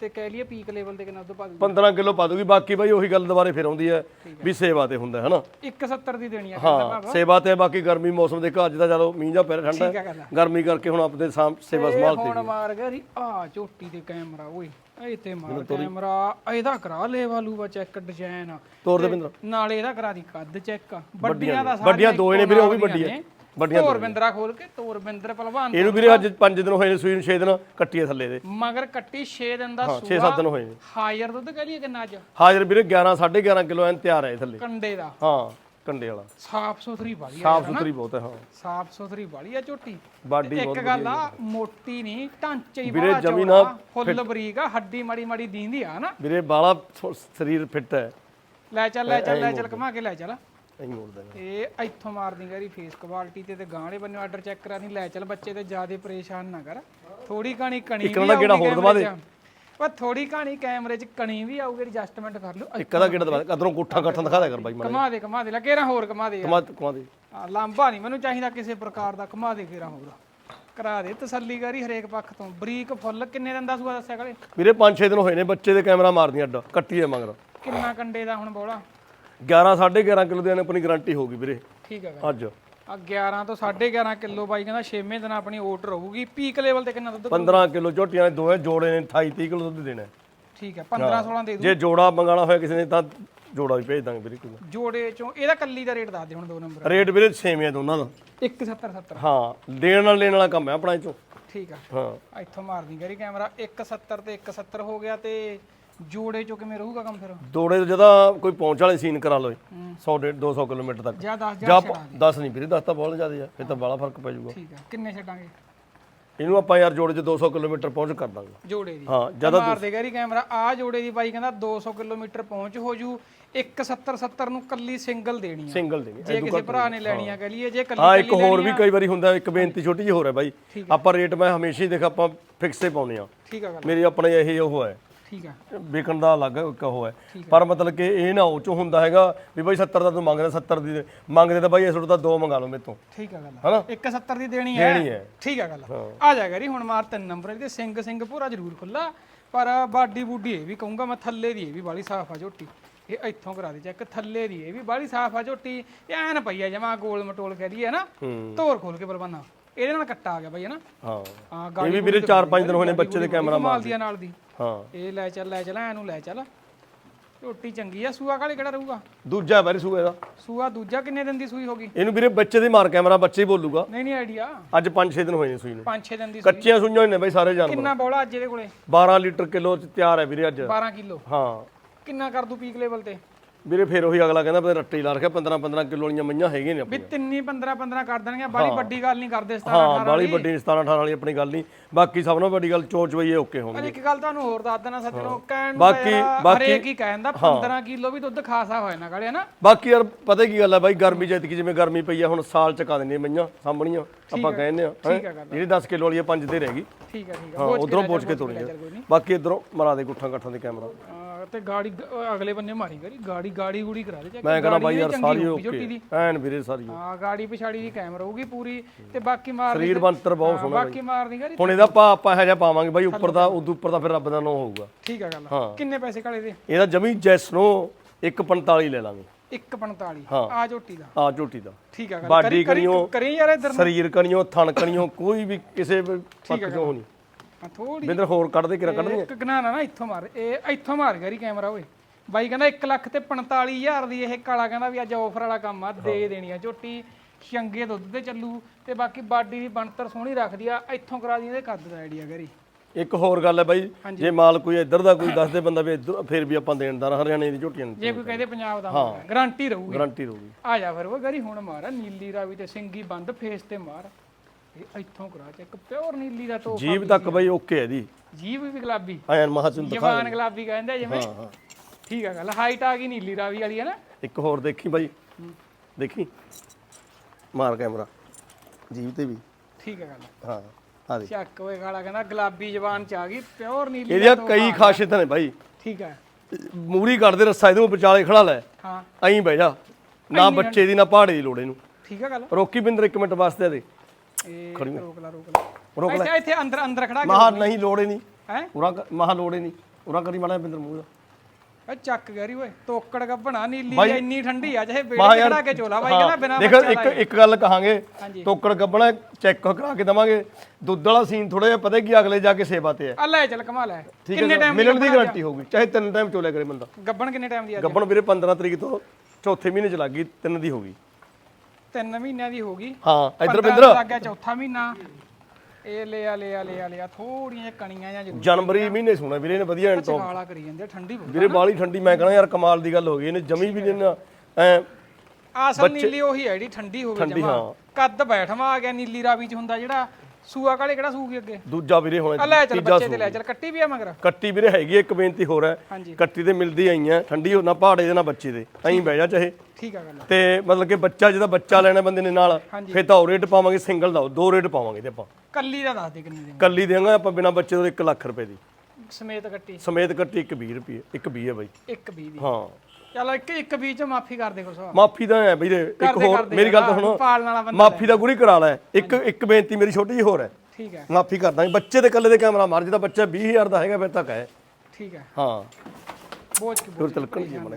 Speaker 1: ਤੇ ਕਹਿ ਲਈਏ ਪੀਕ ਲੈਵਲ ਤੇ ਕਿੰਨਾ ਦੁੱਧ ਪਾ ਦੂ
Speaker 2: 15 ਕਿਲੋ ਪਾ ਦੂਗੀ ਬਾਕੀ ਬਾਈ ਉਹੀ ਗੱਲ ਦੁਬਾਰੇ ਫਿਰ ਆਉਂਦੀ ਹੈ ਵੀ ਸੇਵਾ ਤੇ ਹੁੰਦਾ ਹੈ ਹਨਾ?
Speaker 1: 170 ਦੀ ਦੇਣੀ ਆ
Speaker 2: ਹਾਂ ਸੇਵਾ ਤੇ ਬਾਕੀ ਗਰਮੀ ਮੌਸਮ ਦੇ ਅੱਜ ਦਾ ਚਲੋ ਮੀਂਹ ਜਾਂ ਪੈਰ ਠੰਡਾ
Speaker 1: ਠੀਕ ਹੈ। ਗੱਲ
Speaker 2: ਗਰਮੀ ਕਰਕੇ ਹੁਣ ਆਪਣੇ ਸੇਵਾ ਸੰਭਾਲ
Speaker 1: ਹੁਣ ਮਾਰ ਗਿਆ ਜੀ ਆ ਝੋਟੀ ਤੇ ਕੈਮਰਾ ਓਏ ਤੇ ਮਾਰ ਕੈਮਰਾ ਇਹਦਾ ਕਰਾ ਲੈ ਵਾਲੂਵਾ ਚੈੱਕ ਡਿਜ਼ਾਈਨ
Speaker 2: ਤੋਰ ਦੇ ਬਿੰਦਰ।
Speaker 1: ਨਾਲੇ ਇਹਦਾ ਕਰਾ ਦੀ ਕੱਦ ਚੈੱਕ ਵੱਡੀਆਂ ਦਾ
Speaker 2: ਵੱਡੀਆਂ ਦੋ ਨੇ ਵੀਰੇ ਉਹ ਵੀ ਵੱਡੀਆਂ। ਵੱਡੀਆਂ
Speaker 1: ਤੋਰ ਬਿੰਦਰਾ ਖੋਲ ਕੇ ਤੋਰ ਬਿੰਦਰ ਪਹਿਲਵਾਨ
Speaker 2: ਇਹਨੂੰ ਵੀਰੇ ਅੱਜ 5 ਦਿਨ ਹੋਏ ਨੇ ਸੂਈ ਨੂੰ 6 ਦਿਨ ਕੱਟੀ ਹੈ ਥੱਲੇ ਦੇ।
Speaker 1: ਮਗਰ ਕੱਟੀ 6 ਦਿਨ ਦਾ
Speaker 2: 6-7 ਦਿਨ ਹੋਏ ਨੇ।
Speaker 1: ਹਾਜ਼ਰ ਦੁੱਧ ਕਹਿ ਲਈਏ ਕਿੰਨਾ ਅੱਜ?
Speaker 2: ਹਾਜ਼ਰ ਵੀਰੇ 11 11.5 ਕਿਲੋ ਐਨ ਤਿਆਰ ਹੈ ਥੱਲੇ।
Speaker 1: ਕੰਡੇ ਦਾ।
Speaker 2: ਹਾਂ ਕੰਡੇ ਵਾਲਾ।
Speaker 1: ਸਾਫ਼ ਸੁਥਰੀ ਵਾਲੀ ਆ
Speaker 2: ਸਾਫ਼ ਸੁਥਰੀ ਬਹੁਤ ਹੈ ਹਾਂ।
Speaker 1: ਸਾਫ਼ ਸੁਥਰੀ ਵਾਲੀ ਆ ਝੋਟੀ।
Speaker 2: ਬਾਡੀ
Speaker 1: ਇੱਕ ਗੱਲ ਆ ਮੋਟੀ ਨਹੀਂ ਢਾਂਚੇ ਹੀ ਬੜਾ ਚੌੜਾ ਫੁੱਲ ਬਰੀਕ ਆ ਹੱਡੀ ਮਾੜੀ ਮਾੜੀ ਦੀਂਦੀ ਆ ਨਾ
Speaker 2: ਵੀਰੇ ਬਾਲਾ ਸਰੀਰ ਫਿੱਟ ਹੈ
Speaker 1: ਲੈ ਚੱਲ ਲੈ ਚੱਲ ਲੈ ਚੱਲ ਘਮਾ ਕੇ ਲੈ ਚੱਲ।
Speaker 2: ਐਂ ਮੋੜਦਾ
Speaker 1: ਇਹ ਇੱਥੋਂ ਮਾਰਦੀ ਗਰੀ ਫੇਸ ਕੁਆਲਿਟੀ ਤੇ ਤੇ ਗਾਂਲੇ ਬੰਨੇ ਆਰਡਰ ਚੈੱਕ ਕਰਾ ਨਹੀਂ ਲੈ ਚੱਲ ਬੱਚੇ ਤੇ ਜਿਆਦੇ ਪਰੇਸ਼ਾਨ ਨਾ ਕਰ। ਥੋੜੀ ਕਹਾਣੀ ਕਣੀ ਵੀ
Speaker 2: ਦਾ ਕਿਹੜਾ ਹੋਰ ਦਵਾ ਦੇ।
Speaker 1: ਪਰ ਥੋੜੀ ਕਹਾਣੀ ਕੈਮਰੇ 'ਚ ਕਣੀ ਵੀ ਆਊਗੀ ਐਡਜਸਟਮੈਂਟ ਕਰ ਲਓ।
Speaker 2: ਇੱਕ ਦਾ ਕਿਹੜਾ ਦਵਾ ਅਦਰੋਂ ਗੁੱਠਾ ਗੱਠਾਂ ਦਿਖਾ ਦਿਆ ਕਰ ਬਾਈ ਮਾੜਾ
Speaker 1: ਘਮਾ ਦੇ ਘਮਾ ਦੇ। ਲੈ ਕੇਰਾ ਹੋਰ ਘਮਾ ਦੇ।
Speaker 2: ਕਮਾ ਕਮਾ ਦੇ।
Speaker 1: ਹਾਂ, ਲਾਂਭਾ ਨਹੀਂ ਮੈਨੂੰ ਚਾਹੀਦਾ ਕਿਸੇ ਪ੍ਰਕਾਰ ਦਾ। ਘਮਾ ਦੇ ਕੇਰਾ ਹੋਰ। ਕਰਾ ਦੇ ਤਸੱਲੀ ਕਰੀ ਹਰੇਕ ਪੱਖ ਤੋਂ। ਬਰੀਕ ਫੁੱਲ ਕਿੰਨੇ ਦਿਨ ਦਾ ਸੂਆ ਦੱਸਿਆ ਕਰੇ
Speaker 2: ਵੀਰੇ 5-6 ਦਿਨ ਹੋਏ ਨੇ ਬੱਚੇ ਦੇ ਕੈਮਰਾ ਮਾਰਦੀਆਂ ਅੱਡ। ਕੱਟੀ ਮਗਰ।
Speaker 1: ਕਿੰਨਾ ਕੰਡੇ ਦਾ ਹੁਣ ਬੋਲਾ?
Speaker 2: 11 11.5 ਕਿਲੋ ਦੀ ਇਹਨੇ ਆਪਣੀ ਗਾਰੰਟੀ ਹੋਊਗੀ ਵੀਰੇ।
Speaker 1: ਠੀਕ ਹੈ
Speaker 2: ਅੱਜ।
Speaker 1: ਆ 11 ਤੋਂ 11.5 ਕਿਲੋ ਬਾਈ ਕਹਿੰਦਾ 6ਵੇਂ ਦਿਨ ਆਪਣੀ ਓਟ ਰਹੂਗੀ। ਪੀਕ ਲੈਵਲ ਤੇ ਕਿੰਨਾ ਦੁੱਧ
Speaker 2: 15 ਕਿਲੋ ਝੋਟੀਆਂ ਦੇ ਦੋਵੇਂ ਜੋੜੇ ਨੇ 28 30 ਕਿਲੋ ਦੁੱਧ ਦੇਣਾ।
Speaker 1: ਠੀਕ ਹੈ 15 16 ਦੇ ਦੂ
Speaker 2: ਜੇ ਜੋੜਾ ਮੰਗਾਣਾ ਹੋਇਆ ਕਿਸੇ ਨੇ ਤਾਂ ਜੋੜਾ ਵੀ ਭੇਜ ਦਾਂਗੇ ਵੀਰੇ ਕੋਈ
Speaker 1: ਜੋੜੇ ਚੋਂ ਇਹਦਾ ਕੱਲੀ ਦਾ ਰੇਟ ਦੱਸ ਦੇ ਹੁਣ ਦੋ ਨੰਬਰ
Speaker 2: ਰੇਟ ਵੀਰੇ ਸੇਮ ਹੈ ਦੋਨਾਂ ਦਾ।
Speaker 1: 170 70
Speaker 2: ਹਾਂ ਦੇਣ ਨਾਲ ਲੈਣ ਵਾਲਾ ਕੰਮ ਹੈ ਆਪਣਾ ਇਹ ਚੋਂ।
Speaker 1: ਠੀਕ ਆ।
Speaker 2: ਹਾਂ।
Speaker 1: ਇੱਥੋਂ ਮਾਰਦੀ ਗਰੀ ਕੈਮਰਾ 170 ਤੇ 170 ਹੋ ਗਿਆ ਤੇ ਜੋੜੇ ਚੋਂ ਕਿਵੇਂ ਰਹੂਗਾ ਕੰਮ ਫਿਰ?
Speaker 2: ਦੋੜੇ ਜਦਾ ਕੋਈ ਪਹੁੰਚ ਵਾਲੇ ਸੀਨ ਕਰਾ ਲਓ 100 200 ਕਿਲੋਮੀਟਰ ਤੱਕ।
Speaker 1: ਜਾਂ 10
Speaker 2: ਜਾਂ
Speaker 1: ਜਾਂ
Speaker 2: 10 ਨਹੀਂ ਵੀਰੇ 10 ਤਾਂ ਬਹੁਤ ਜ਼ਿਆਦਾ ਆ ਫਿਰ ਤਾਂ ਬੜਾ ਫ਼ਰਕ ਪੈ ਜਾਊਗਾ।
Speaker 1: ਠੀਕ ਆ ਕਿੰਨੇ ਛੱਡਾਂਗੇ?
Speaker 2: ਇਹਨੂੰ ਆਪਾਂ ਯਾਰ ਜੋੜੇ 'ਚ 200 ਕਿਲੋਮੀਟਰ ਪਹੁੰਚ ਕਰ ਦਾਂਗੇ।
Speaker 1: ਜੋੜੇ ਦੀ।
Speaker 2: ਹਾਂ ਜ਼ਿਆਦਾ
Speaker 1: ਮਾਰ ਦੇਗਾ ਰੀ ਕੈਮਰਾ ਆ ਜੋੜੇ ਦੀ ਬਾਈ ਕਹਿੰਦਾ 200 ਕਿਲੋਮੀਟਰ ਪਹੁੰਚ ਹੋ ਜੂ 170 70 ਨੂੰ ਕੱਲੀ ਸਿੰਗਲ ਦੇਣੀ ਆ।
Speaker 2: ਸਿੰਗਲ ਦੇਣੀ
Speaker 1: ਜੇ ਕਿਸੇ ਭਰਾ ਨੇ ਲੈਣੀ ਆ ਕਹ ਲਈਏ ਜੇ ਕੱਲੀ
Speaker 2: ਹਾਂ ਇੱਕ ਹੋਰ ਵੀ ਕਈ ਵਾਰੀ ਹੁੰਦਾ ਇੱਕ ਬੇਨਤੀ ਛੋਟੀ ਜਿਹੀ ਹੋਰ ਹੈ ਬਾਈ। ਆਪਾਂ ਰੇਟ ਮੈਂ ਹਮੇਸ਼ਾ ਹੀ ਦੇਖ ਆਪਾਂ ਫਿਕਸੇ ਪਾਉਂਦੇ ਆ
Speaker 1: ਠੀਕ ਆ ਗੱਲ।
Speaker 2: ਮੇਰੀ ਆਪਣੇ ਇਹ ਉਹ ਹੈ।
Speaker 1: ਠੀਕ ਆ
Speaker 2: ਵਿਕਣ ਦਾ ਅਲੱਗ ਇੱਕ ਉਹ ਹੈ। ਪਰ ਮਤਲਬ ਕਿ ਇਹ ਨਾ ਉਹ ਚ ਹੁੰਦਾ ਹੈਗਾ ਵੀ ਬਾਈ 70 ਦਾ ਤੂੰ ਮੰਗਦਾ 70 ਦੀ ਦੇ- ਮੰਗਦੇ ਤਾਂ ਬਾਈ ਇਸ ਤੋਂ ਤਾਂ ਦੋ ਮੰਗਾ ਲਓ ਮੇਰੇ ਤੋਂ
Speaker 1: ਠੀਕ ਗੱਲ
Speaker 2: ਹਨਾ?
Speaker 1: 170 ਦੀ ਦੇਣੀ ਹੈ।
Speaker 2: ਦੇਣੀ ਹੈ।
Speaker 1: ਠੀਕ ਆ ਗੱਲ ਆ ਜਾਏਗਾ ਰੀ ਹੁਣ ਮਾਰ ਤਿੰਨ ਨੰਬਰ ਇਹਦੇ। ਸਿੰਘ ਸਿੰਘ ਪੂਰਾ ਜ਼ਰੂਰ ਖੁੱਲਾ ਪਰ ਬਾਡੀ ਬੂਡੀ ਇਹ ਵੀ ਕਹੂੰਗਾ ਮੈਂ ਥੱਲੇ ਦੀ ਇਹ ਵੀ ਬਾਲੀ ਸਾਫ਼ ਆ ਝੋਟੀ। ਇਹ ਇੱਥੋਂ ਕਰਾ ਦੇ ਚੈੱਕ ਥੱਲੇ ਦੀ ਇਹ ਵੀ ਬਾਲੀ ਸਾਫ਼ ਆ ਝੋਟੀ। ਐਨ ਪਈ ਆ ਜਮਾ ਗੋਲ ਮਟੋਲ ਕਹਿ ਲਈਏ ਨਾ
Speaker 2: ਹੂੰ।
Speaker 1: ਧੋਰ ਖੋਲ ਕੇ ਬਲਵਾਨਾ। ਇਹਦੇ ਨਾਲ ਕੱਟਾ ਆ ਗਿਆ ਬਾਈ ਹਨਾ?
Speaker 2: ਹਾਂ।
Speaker 1: ਹਾਂ
Speaker 2: ਇਹ ਵੀ ਵੀਰੇ 4-5 ਦਿਨ ਹੋਏ ਨੇ ਬੱਚੇ ਦੇ ਕੈਮਰਾ
Speaker 1: ਆ ਨਾਲ ਦੀ।
Speaker 2: ਹਾਂ।
Speaker 1: ਇਹ ਲੈ ਚੱਲ ਲੈ ਚੱਲ ਐਨੂੰ ਲੈ ਚੱਲ। ਝੋਟੀ ਚੰਗੀ ਆ ਸੂਆ ਕਾਲੇ ਕਿਹੜਾ ਰਹੂਗਾ?
Speaker 2: ਦੂਜਾ ਵਾਰੀ ਸੂਏ ਦਾ।
Speaker 1: ਸੂਆ ਦੂਜਾ ਕਿੰਨੇ ਦਿਨ ਦੀ ਸੂਈ ਹੋਗੀ
Speaker 2: ਇਹਨੂੰ ਵੀਰੇ ਬੱਚੇ ਦੇ ਮਾਰ ਕੈਮਰਾ ਬੱਚੇ ਹੀ ਬੋਲੂਗਾ।
Speaker 1: ਨਹੀਂ ਨਹੀਂ ਆਈਡੀਆ
Speaker 2: ਅੱਜ 5-6 ਦਿਨ ਹੋਏ ਨੇ ਸੂਈ ਨੂੰ।
Speaker 1: 5-6 ਦਿਨ ਦੀ ਸੂਈ।
Speaker 2: ਕੱਚੀਆਂ ਸੂਈਆਂ ਹੋਈਆਂ ਨੇ ਬਾਈ ਸਾਰੇ ਜਾਨਵਰ।
Speaker 1: ਕਿੰਨਾ ਬੋਲਾ ਅੱਜ ਇਹਦੇ ਕੋਲੇ?
Speaker 2: 12 ਲੀਟਰ ਕਿਲੋ ਚ ਤਿਆਰ ਹੈ ਵੀਰੇ ਅੱਜ।
Speaker 1: 12 ਕਿਲੋ।
Speaker 2: ਹਾਂ।
Speaker 1: ਕਿੰਨਾ ਕਰ ਦੂ ਪੀਕ ਲੈਵਲ ਤੇ?
Speaker 2: ਵੀਰੇ ਫਿਰ ਉਹੀ ਅਗਲਾ ਕਹਿੰਦਾ ਵੀ ਰੱਟੇ ਹੀ ਲਾ ਰੱਖਿਆ 15-15 ਕਿਲੋ ਵਾਲੀਆਂ ਮਈਆਂ ਹੈਗੀਆਂ ਨੇ
Speaker 1: ਵੀ
Speaker 2: ਆਪਣੇ
Speaker 1: ਤਿੰਨੀ 15 15 ਕਰ ਦੇਣਗੇ ਬਾਲੀ ਵੱਡੀ ਗੱਲ ਨਹੀਂ ਕਰਦੇ 17
Speaker 2: ਹਾਂ ਬਾਲੀ ਵੱਡੀ 17-18 ਵਾਲੀ ਆਪਣੀ ਗੱਲ ਨਹੀਂ। ਬਾਕੀ ਸਭ ਨਾਲੋਂ ਵੱਡੀ ਗੱਲ ਚੋਚ ਵਈ ਇਹ ਓਕੇ ਹੋਣਗੇ।
Speaker 1: ਪਰ ਇੱਕ ਗੱਲ ਤੁਹਾਨੂੰ ਹੋਰ ਦੱਸ ਦੇਣਾ ਸੱਜਣੋ ਕਹਿਣ
Speaker 2: ਬਾਕੀ- ਬਾਕੀ-
Speaker 1: ਹਰੇਕ ਹੀ ਕਹਿੰਦਾ 15 ਕਿਲੋ ਵੀ ਦੁੱਧ ਖਾਸਾ ਹੋਇਆ ਨਾ ਗਾਲੇ ਨਾ।
Speaker 2: ਬਾਕੀ ਯਾਰ ਪਤਾ ਕੀ ਗੱਲ ਹੈ ਬਾਈ ਗਰਮੀ ਜਿੱਤ ਜਿਵੇਂ ਗਰਮੀ ਪਈ ਆ ਹੁਣ ਸਾਲ ਚਕਾ ਦਿੰਦੀਆਂ ਮਈਆਂ ਸਾਹਮਣੀਆਂ ਆਪਾਂ ਕਹਿੰਦੇ ਆ ਹੈਂ।
Speaker 1: ਠੀਕ ਆ ਗੱਲ।
Speaker 2: ਜਿਹੜੀ 10 ਕਿਲੋ ਵਾਲੀ ਆ 5 ਤੇ ਰਹਿ ਗਈ।
Speaker 1: ਠੀਕ ਆ ਠੀਕ
Speaker 2: ਹਾਂ ਉਧਰੋਂ ਪੋਚ
Speaker 1: ਚੱਲ,
Speaker 2: ਕੇ
Speaker 1: ਬੋਝ
Speaker 2: ਤੋੜੀ
Speaker 1: ਲੈ
Speaker 2: ਆ
Speaker 1: ਚੱਲ ਕੋਈ ਨਹੀਂ।
Speaker 2: ਬਾਕੀ ਇਧਰੋਂ ਮਰਾ ਦੇ ਗੁੱਠਾਂ ਗੱਠਾਂ ਦੇ ਕੈਮਰਾ।
Speaker 1: ਤੇ ਗਾੜੀ ਗ- ਅਗਲੇ ਬੰਨੇ ਮਾਰੀ ਕਰੀ ਗਾੜੀ ਗਾੜੀ ਗੂੜੀ ਕਰਾ ਦੇ ਚੱਕ
Speaker 2: ਮੈਂ ਕਹਿੰਦਾ ਬਾਈ ਯਾਰ ਸਾਰੀ ਓਕੇ। ਐਨ ਵੀਰੇ ਸਾਰੀ
Speaker 1: ਹਾਂ ਗਾੜੀ ਪਿਛਾੜੀ ਦੀ ਕੈਮਰਾ ਹੋਊਗੀ ਪੂਰੀ ਤੇ ਬਾਕੀ ਮਾਰ
Speaker 2: ਸਰੀਰ ਬੰਤਰ ਬਹੁਤ ਸੋਹਣਾ
Speaker 1: ਬਾਕੀ ਮਾਰ ਨਹੀਂ ਕਰੀ
Speaker 2: ਹੁਣ ਇਹਦਾ ਭਾ ਆਪਾਂ ਇਹੋ ਜਿਹਾ ਪਾਵਾਂਗੇ ਬਾਈ ਉੱਪਰ ਦਾ ਉਦੋਂ ਉੱਪਰ ਦਾ ਫਿਰ ਰੱਬ ਦਾ ਨਾਮ ਹੋਊਗਾ।
Speaker 1: ਠੀਕ ਆ ਗੱਲ। ਕਿੰਨੇ ਪੈਸੇ ਕਾਲੇ ਦੇ?
Speaker 2: ਇਹਦਾ ਜਮੀ ਜੈਸਨੋ 145 ਲੈ ਲਾਂਗੇ।
Speaker 1: 145
Speaker 2: ਹਾਂ।
Speaker 1: ਆ ਝੋਟੀ ਦਾ।
Speaker 2: ਆ ਝੋਟੀ ਦਾ।
Speaker 1: ਠੀਕ ਆ ਗੱਲ
Speaker 2: ਬਾਡੀ
Speaker 1: ਕਰੀ ਕਰੀ ਯਾਰ ਇਧਰ
Speaker 2: ਸਰੀਰ ਕਣੀਓ ਥਣ ਕਣੀਓ ਕੋਈ ਵੀ ਕਿਸੇ ਵੀ ਪੱਖ ਨਹੀਂ
Speaker 1: ਥੋੜੀ
Speaker 2: ਬਿੰਦਰ ਹੋਰ ਕੱਢ ਦੇ ਕਿਰਾ ਕੱਢ ਦੇ
Speaker 1: ਇੱਕ ਗਨਾਨਾ ਨਾ ਇੱਥੋਂ ਮਾਰ ਇਹ ਇੱਥੋਂ ਮਾਰ ਗਰੀ ਕੈਮਰਾ ਓਏ। ਬਾਈ ਕਹਿੰਦਾ 1 ਲੱਖ ਤੇ 45000 ਦੀ ਇਹ ਕਾਲਾ ਕਹਿੰਦਾ ਵੀ ਅੱਜ ਆਫਰ ਵਾਲਾ ਕੰਮ ਆ ਦੇ ਦੇਣੀ ਆ ਝੋਟੀ ਚੰਗੇ ਦੁੱਧ ਤੇ ਚੱਲੂ ਤੇ ਬਾਕੀ ਬਾਡੀ ਦੀ ਬਣਤਰ ਸੋਹਣੀ ਰੱਖਦੀ ਆ ਇੱਥੋਂ ਕਰਾ ਦੀ ਇਹਦੇ ਕੱਦ ਦਾ ਆਈਡੀਆ ਕਰੀ
Speaker 2: ਇੱਕ ਹੋਰ ਗੱਲ ਹੈ ਬਾਈ ਜੇ ਮਾਲ ਕੋਈ ਇੱਧਰ ਦਾ ਕੋਈ ਦੱਸਦੇ ਬੰਦਾ ਵੀ ਇੱਧਰ ਫਿਰ ਵੀ ਆਪਾਂ ਦੇਣਦਾਰ ਹਰਿਆਣੇ ਦੀ ਝੋਟੀਆਂ
Speaker 1: ਜੇ ਕੋਈ ਕਹਿੰਦੇ ਪੰਜਾਬ ਦਾ ਗਾਰੰਟੀ ਰਹੂਗੀ।
Speaker 2: ਗਾਰੰਟੀ ਰਹੂਗੀ।
Speaker 1: ਆ ਜਾ ਫਿਰ ਉਹ ਗਰੀ ਹੁਣ ਮਾਰ ਨੀਲੀ ਰਾਵੀ ਤੇ ਸਿੰਗੀ ਬੰਦ ਫੇਸ ਤੇ ਮਾਰ। ਇਹ ਇੱਥੋਂ ਕਰਾ ਚੈੱਕ ਪਿਓਰ ਨੀਲੀ ਦਾ ਤੋਹਫਾ
Speaker 2: ਜੀਬ ਤੱਕ ਬਾਈ ਓਕੇ ਹੈ ਦੀ
Speaker 1: ਜੀਵ ਵੀ ਗੁਲਾਬੀ।
Speaker 2: ਐਨ ਮਹਾਚੰਦ ਦਿਖਾ
Speaker 1: ਜਵਾਨ ਗੁਲਾਬੀ ਕਹਿੰਦੇ ਜਿਵੇਂ।
Speaker 2: ਹਾਂ ਹਾਂ।
Speaker 1: ਠੀਕ ਆ ਗੱਲ ਹਾਈਟ ਆ ਗਈ ਨੀਲੀ ਰਾਵੀ ਵਾਲੀ ਹੈ ਨਾ?
Speaker 2: ਇੱਕ ਹੋਰ ਦੇਖੀ ਬਾਈ। ਦੇਖੀ? ਮਾਰ ਕੈਮਰਾ। ਜੀਬ ਤੇ ਵੀ।
Speaker 1: ਠੀਕ ਆ ਗੱਲ।
Speaker 2: ਹਾਂ ਆ ਦੇ
Speaker 1: ਚੱਕ ਓਏ ਗਾਲਾ ਕਹਿੰਦਾ ਗੁਲਾਬੀ ਜ਼ਬਾਨ ਚ ਆ ਗਈ ਪਿਓਰ ਨੀਲੀ
Speaker 2: ਇਹਦੀਆਂ ਕਈ ਖਾਸੀਅਤਾਂ ਨੇ ਬਾਈ।
Speaker 1: ਠੀਕ ਆ।
Speaker 2: ਮੂਰੀ ਕੱਢਦੇ ਰੱਸਾ ਇਹਦੇ ਵਿਚਾਲੇ ਖੜਾ ਲੈ।
Speaker 1: ਹਾਂ।
Speaker 2: ਐਂ ਬਹਿ ਜਾ। ਨਾ ਬੱਚੇ ਦੀ ਨਾ ਪਹਾੜੇ ਦੀ ਲੋੜ ਇਹਨੂੰ।
Speaker 1: ਠੀਕ ਆ ਗੱਲ।
Speaker 2: ਰੋਕੀ ਬਿੰਦਰ ਇੱਕ ਮਿੰਟ ਵਾਸਤੇ ਦੇ
Speaker 1: ਇਹ ਰੋਕ ਲਾ ਰੋਕ ਲਾ।
Speaker 2: ਰੋਕ ਲੈ।
Speaker 1: ਇੱਥੇ ਇੱਥੇ ਅੰਦਰ ਅੰਦਰ ਖੜਾ ਕੇ
Speaker 2: ਮਹਾ ਨਹੀਂ ਲੋੜ ਹੀ ਨਹੀਂ।
Speaker 1: ਹੈ?
Speaker 2: ਉਰਾ ਮਹਾ ਲੋੜ ਹੀ ਨਹੀਂ। ਉਰਾ ਕਰੀ ਮਾੜਾ ਜਿਹਾ ਬਿੰਦਰ ਮੂੰਹ ਦਾ
Speaker 1: ਓ ਚੱਕ ਗਰੀ ਓਏ ਤੋਕੜ ਗੱਬਣਾ ਨੀਲੀ
Speaker 2: ਬਾਈ-
Speaker 1: ਇੰਨੀ ਠੰਡੀ ਆ
Speaker 2: ਮਹਾ
Speaker 1: ਬੇੜੇ ਖੜਾ ਕੇ ਚੋਲਾ ਬਾਈ
Speaker 2: ਹਾਂ,
Speaker 1: ਕਹਿੰਦਾ ਬਿਨਾ
Speaker 2: ਦੇਖ ਇੱਕ ਇੱਕ ਗੱਲ ਕਹਾਂਗੇ।
Speaker 1: ਹਾਂਜੀ।
Speaker 2: ਟੋਕੜ ਗੱਬਣਾ ਚੈੱਕ ਕਰਾ ਕੇ ਦਵਾਂਗੇ। ਦੁੱਧ ਵਾਲਾ ਸੀਨ ਥੋੜਾ ਜਿਹਾ ਪਤਾ ਕੀ ਅਗਲੇ ਜਾ ਕੇ ਸੇਵਾ ਤੇ ਹੈ
Speaker 1: ਆ ਲੈ ਚੱਲ ਕਮਾ ਲੈ
Speaker 2: ਠੀਕ
Speaker 1: ਕਿੰਨੇ
Speaker 2: ਹੈ
Speaker 1: ਟਾਈਮ
Speaker 2: ਮਿਲਣ ਦੀ ਗਾਰੰਟੀ ਹੋਊਗੀ ਚਾਹੇ ਤਿੰਨ ਟਾਈਮ ਚੋਲਿਆ ਕਰੇ ਬੰਦਾ।
Speaker 1: ਗੱਬਣ ਕਿੰਨੇ ਟਾਈਮ ਦੀ ਆ
Speaker 2: ਗੱਬਣ ਵੀਰੇ 15 ਤਰੀਕ ਤੋਂ ਚੌਥੇ ਮਹੀਨੇ ਚ ਲੱਗ ਗਈ ਤਿੰਨ ਦੀ ਹੋ ਗਈ।
Speaker 1: ਤਿੰਨ ਮਹੀਨਿਆਂ ਦੀ ਹੋ ਗਈ।
Speaker 2: ਹਾਂ ਇਧਰ
Speaker 1: 15
Speaker 2: ਬਿੰਦਰ
Speaker 1: ਲੱਗ ਗਿਆ ਚੌਥਾ ਮਹੀਨਾ। ਇਹ ਲਿਆ ਲਿਆ ਲਿਆ ਲਿਆ ਥੋੜੀਆਂ ਜਿਹੀਆਂ ਕਣੀਆਂ ਜਾਂ ਜ਼ਰੂਰ
Speaker 2: ਜਨਵਰੀ ਮਹੀਨੇ ਸੁਣਾ ਵੀਰੇ ਨੇ ਵਧੀਆ ਐਂਟੋ
Speaker 1: ਕਾਲਾ ਕਰੀ ਜਾਂਦੇ ਆ, ਠੰਡੀ ਬਹੁਤ
Speaker 2: ਵੀਰੇ ਬਾਲੀ ਠੰਡੀ ਮੈਂ ਕਹਣਾ ਯਾਰ ਕਮਾਲ ਦੀ ਗੱਲ ਹੋ ਗਈ ਇਹਨੇ ਜਮੀ ਵੀ ਨਹੀਂ ਐ
Speaker 1: ਆਸਲ ਨੀਲੀ ਉਹੀ ਹੈ ਜਿਹੜੀ ਠੰਡੀ ਹੋਵੇ
Speaker 2: ਠੰਡੀ,
Speaker 1: ਜਮਾ।
Speaker 2: ਹਾਂ।
Speaker 1: ਕੱਦ ਬੈਠਵਾ ਆ ਗਿਆ ਨੀਲੀ ਰਾਵੀ ਚ ਹੁੰਦਾ ਜਿਹੜਾ ਸੂਆ ਕਾਲੇ ਕਿਹੜਾ ਸੂਗੀ ਅੱਗੇ?
Speaker 2: ਦੂਜਾ ਵੀਰੇ ਹੁਣ
Speaker 1: ਆ ਲੈ ਚੱਲ ਬੱਚੇ ਤੇ ਲੈ ਚੱਲ ਕੱਟੀ ਵੀ ਆ ਮਗਰ?
Speaker 2: ਕੱਟੀ ਵੀਰੇ ਹੈਗੀ ਇੱਕ ਬੇਨਤੀ ਹੋਰ ਹੈ। ਕੱਟੀ ਤੇ ਮਿਲਦੀ ਆਈਆਂ ਠੰਡੀ ਹੋ ਨਾ ਪਹਾੜੇ ਦੇ ਨਾ ਬੱਚੇ ਦੇ। ਐਂ ਬਹਿ ਜਾ ਚਾਹੇ।
Speaker 1: ਠੀਕ ਆ ਗੱਲ
Speaker 2: ਤੇ ਮਤਲਬ ਕਿ ਬੱਚਾ ਜਿਹਦਾ ਬੱਚਾ ਲੈਣਾ ਬੰਦੇ ਨੇ ਨਾਲ। ਫਿਰ ਤਾਂ ਉਹ ਰੇਟ ਪਾਵਾਂਗੇ ਸਿੰਗਲ ਦਾ ਦੋ ਰੇਟ ਪਾਵਾਂਗੇ ਤੇ ਆਪਾਂ।
Speaker 1: ਕੱਲੀ ਦਾ ਦੱਸ ਦੇ ਕਿੰਨੇ ਦੇ
Speaker 2: ਕੱਲੀ ਦੇਵਾਂਗੇ ਆਪਾਂ ਬਿਨਾ ਬੱਚੇ ਤੋਂ 1 ਲੱਖ ਰੁਪਏ ਦੀ।
Speaker 1: ਸਮੇਤ ਕੱਟੀ।
Speaker 2: ਸਮੇਤ ਕੱਟੀ ਇੱਕ 20 ਰੁਪਏ ਇੱਕ 20 ਹੈ ਬਾਈ।
Speaker 1: ਇੱਕ ਵੀ ਦੀ।
Speaker 2: ਹਾਂ।
Speaker 1: ਚੱਲ ਇੱਕ ਇੱਕ ਚ ਮਾਫੀ ਕਰ ਦੇ ਕੁਛ
Speaker 2: ਮਾਫੀ ਦਾ ਹੈ ਵੀਰੇ ਇੱਕ
Speaker 1: ਕਰਦੇ
Speaker 2: ਹੋਰ
Speaker 1: ਕਰਦੇ
Speaker 2: ਮੇਰੀ ਗੱਲ ਤਾਂ ਸੁਣੋ
Speaker 1: ਪਾਲਣ ਵਾਲਾ ਬੰਦਾ
Speaker 2: ਮਾਫੀ ਦਾ ਗੁਰੀ ਕਰਾ ਲੈ ਇੱਕ ਇੱਕ ਬੇਨਤੀ ਮੇਰੀ ਛੋਟੀ ਜਿਹੀ ਹੋਰ ਹੈ।
Speaker 1: ਠੀਕ ਹੈ।
Speaker 2: ਮਾਫੀ ਕਰ ਦਾਂਗੇ ਬੱਚੇ ਦੇ ਕੱਲੇ ਦੇ ਕੈਮਰਾ ਮਾਰ ਜਿਹਦਾ ਬੱਚਾ 20000 ਦਾ ਹੈਗਾ ਫਿਰ ਤੱਕ ਹੈ
Speaker 1: ਠੀਕ ਹੈ।
Speaker 2: ਹਾਂ।
Speaker 1: ਬੋਝ ਕੀ
Speaker 2: ਫਿਰ ਤਿਲਕਣ ਜੀ ਮੜਾ